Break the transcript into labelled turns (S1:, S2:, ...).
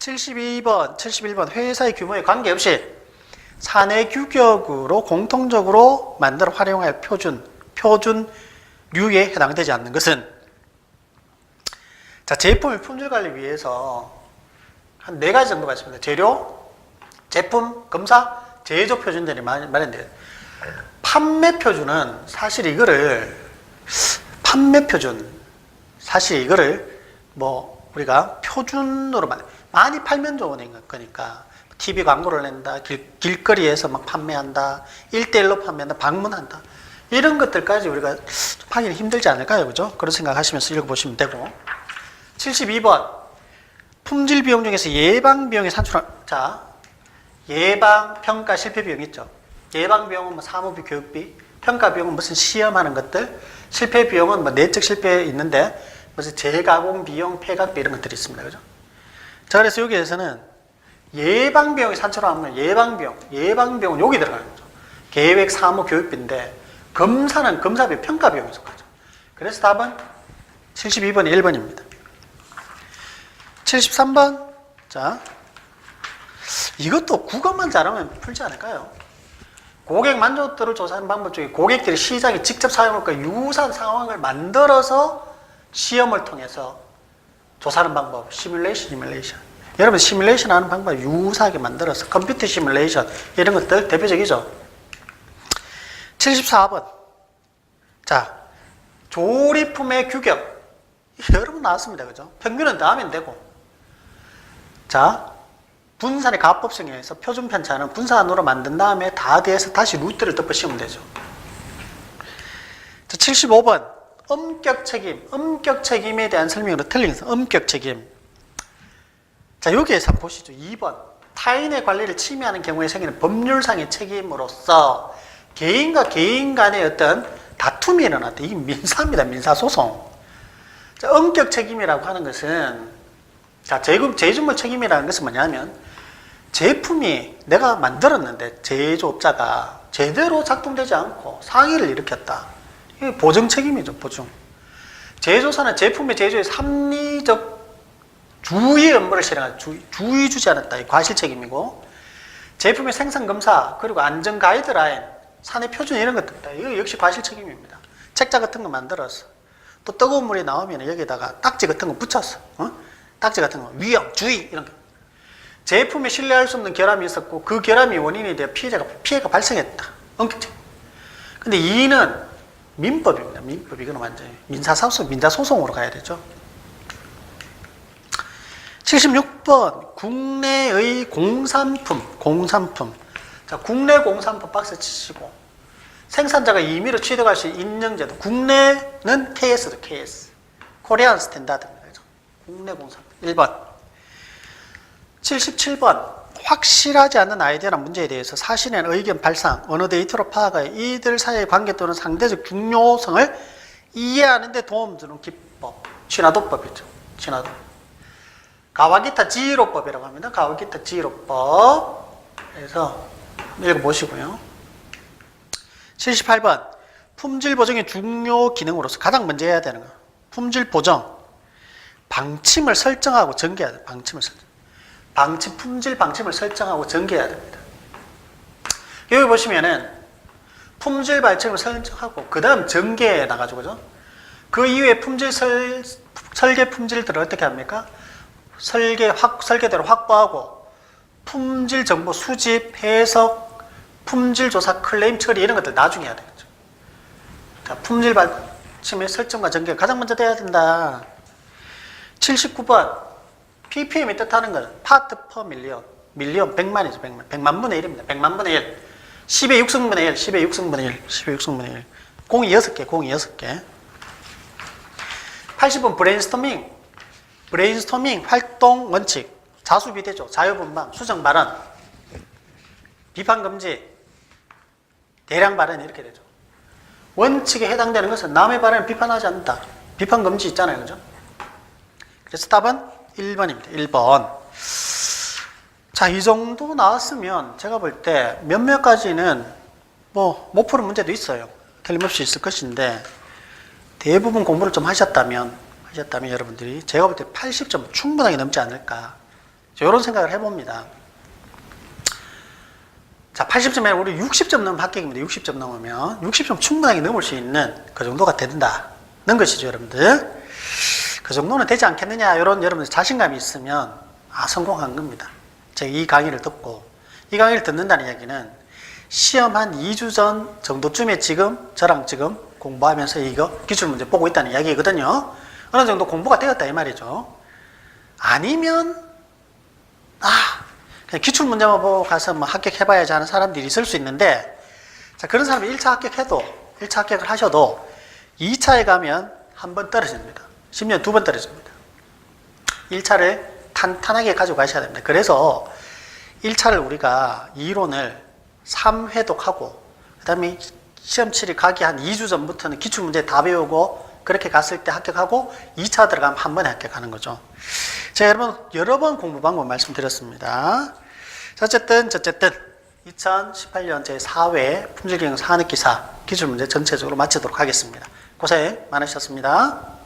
S1: 72번, 71번 회사의 규모에 관계없이 사내 규격으로 공통적으로 만들어 활용할 표준, 표준류에 해당되지 않는 것은 자, 제품의 품질 관리 위해서 한 네 가지 정도가 있습니다. 재료, 제품, 검사, 제조 표준들이 마- 마련돼요. 판매 표준은 사실 이거를 판매 표준 사실 이거를 뭐 우리가 표준으로 만 많이 팔면 좋은 거니까 TV 광고를 낸다 길, 길거리에서 막 판매한다 1대1로 판매한다 방문한다. 이런 것들까지 우리가 좀 하기는 힘들지 않을까요 그죠? 그런 생각하시면서 읽어보시면 되고. 72번. 품질 비용 중에서 예방 비용이 산출한 자 예방 평가 실패 비용 있죠? 예방 비용은 뭐 사무비 교육비 평가 비용은 무슨 시험하는 것들? 실패 비용은 뭐 내적 실패 있는데 무슨 재가공 비용 폐각비 이런 것들이 있습니다 그죠 자 그래서 여기에서는 예방 비용이 산출하면 예방 비용 예방 비용은 여기 들어가는 거죠. 계획 사무 교육비인데 검사는 검사비 평가 비용이 속하죠. 그래서 답은 72번이 1번입니다. 73번. 자 이것도 국어만 잘하면 풀지 않을까요? 고객 만족도를 조사하는 방법 중에 고객들이 시장에 직접 사용할까 유사한 상황을 만들어서 시험을 통해서 조사하는 방법 시뮬레이션 시뮬레이션. 여러분 시뮬레이션 하는 방법 유사하게 만들어서 컴퓨터 시뮬레이션 이런 것들 대표적이죠. 74번. 자 조리품의 규격. 여러 번 나왔습니다. 그죠? 평균은 더하면 되고. 자 분산의 가법성에 의해서 표준 편차는 분산으로 만든 다음에 다 대해서 다시 루트를 덮어 씌우면 되죠. 자, 75번 엄격 책임, 엄격 책임에 대한 설명으로 틀린 것은 엄격 책임. 자 여기에서 보시죠. 2번 타인의 관리를 침해하는 경우에 생기는 법률상의 책임으로서 개인과 개인 간의 어떤 다툼이 일어났다. 이게 민사입니다. 민사소송. 자, 엄격 책임이라고 하는 것은 자, 제금, 제주물 책임이라는 것은 뭐냐면 제품이 내가 만들었는데 제조업자가 제대로 작동되지 않고 상해를 일으켰다. 보증 책임이죠, 보증. 제조사는 제품의 제조에 합리적 주의 업무를 실행한 주, 주의 주지 않았다. 이 과실 책임이고 제품의 생산 검사 그리고 안전 가이드라인, 산의 표준 이런 것들입니다. 이거 역시 과실 책임입니다. 책자 같은 거 만들어서 또 뜨거운 물이 나오면 여기다가 딱지 같은 거 붙였어. 어? 딱지 같은 거 위험, 주의 이런 거. 제품에 신뢰할 수 없는 결함이 있었고 그 결함이 원인이 되어 피해자가 피해가 발생했다. 엄격적. 근데 이는 민법입니다. 민법 이거는 완전히 민사소송 민사소송으로 가야 되죠. 76번 국내의 공산품 공산품 자 국내 공산품 박스 치시고 생산자가 임의로 취득할 수 있는 인증제도 국내는 KS도 KS 코리안 스탠다드입니다. 그죠? 국내 공산품 1번 77번 확실하지 않는 아이디어나 문제에 대해서 사실의 의견 발상, 언어 데이터로 파악하여 이들 사이의 관계 또는 상대적 중요성을 이해하는 데 도움 주는 기법, 친화도법이죠. 친화도. 가와기타 지휘로법이라고 합니다. 가와기타 지휘로법. 그래서 읽어보시고요. 78번 품질 보정의 중요 기능으로서 가장 먼저 해야 되는 거 품질 보정 방침을 설정하고 전개해야 돼 방침을 설정 방침 품질 방침을 설정하고 전개해야 됩니다 여기 보시면은 품질 방침을 설정하고 그 다음 전개해 나가지고 그죠 그 이후에 품질 설, 설계 품질들을 어떻게 합니까 설계 확 설계대로 확보하고 품질 정보 수집 해석 품질 조사 클레임 처리 이런 것들 나중에 해야 되겠죠. 자, 품질 받침의 설정과 전개 가장 먼저 돼야 된다. 79번 ppm이 뜻하는 것은 파트 퍼 밀리언 밀리언 100만이죠 100만. 100만 분의 1입니다. 100만 분의 1 10의 6승분의 1 10의 6승분의 1 10의 6승분의 1 공이 6개 공이 6개. 80번 브레인스토밍 브레인스토밍 활동 원칙. 자수비대조 자유분방 수정 발언. 비판 금지. 대량 발언 이렇게 되죠. 원칙에 해당되는 것은 남의 발언을 비판하지 않는다. 비판 금지 있잖아요. 그죠? 그래서 답은 1번입니다. 1번. 자, 이 정도 나왔으면 제가 볼 때 몇몇 가지는 뭐 못 푸는 문제도 있어요. 틀림없이 있을 것인데 대부분 공부를 좀 하셨다면 하셨다면 여러분들이 제가 볼 때 80점 충분하게 넘지 않을까 이런 생각을 해봅니다. 자, 80점에 우리 60점 넘으면 합격입니다. 60점 넘으면 60점 충분하게 넘을 수 있는 그 정도가 된다는 것이죠, 여러분들. 그 정도는 되지 않겠느냐, 이런 여러분들 자신감이 있으면 아 성공한 겁니다. 제가 이 강의를 듣고 이 강의를 듣는다는 이야기는 시험 한 2주 전 정도쯤에 지금 저랑 지금 공부하면서 이거 기출 문제 보고 있다는 이야기거든요. 어느 정도 공부가 되었다 이 말이죠. 아니면 아 그냥 기출 문제만 보고 가서 뭐 합격해봐야지 하는 사람들이 있을 수 있는데 자 그런 사람이 1차 합격해도 1차 합격을 하셔도 2차에 가면 한 번 떨어집니다. 심지어 두번 떨어집니다. 1차를 탄탄하게 가지고 가셔야 됩니다. 그래서 1차를 우리가 이론을 3회독하고 그 다음에 시험 치를 가기 한 2주 전부터는 기출문제 다 배우고 그렇게 갔을 때 합격하고 2차 들어가면 한 번에 합격하는 거죠. 제가 여러분 여러 번 공부 방법 말씀드렸습니다. 자, 어쨌든 어쨌든 2018년 제4회 품질경영 산업기사 기출문제 전체적으로 마치도록 하겠습니다. 고생 많으셨습니다.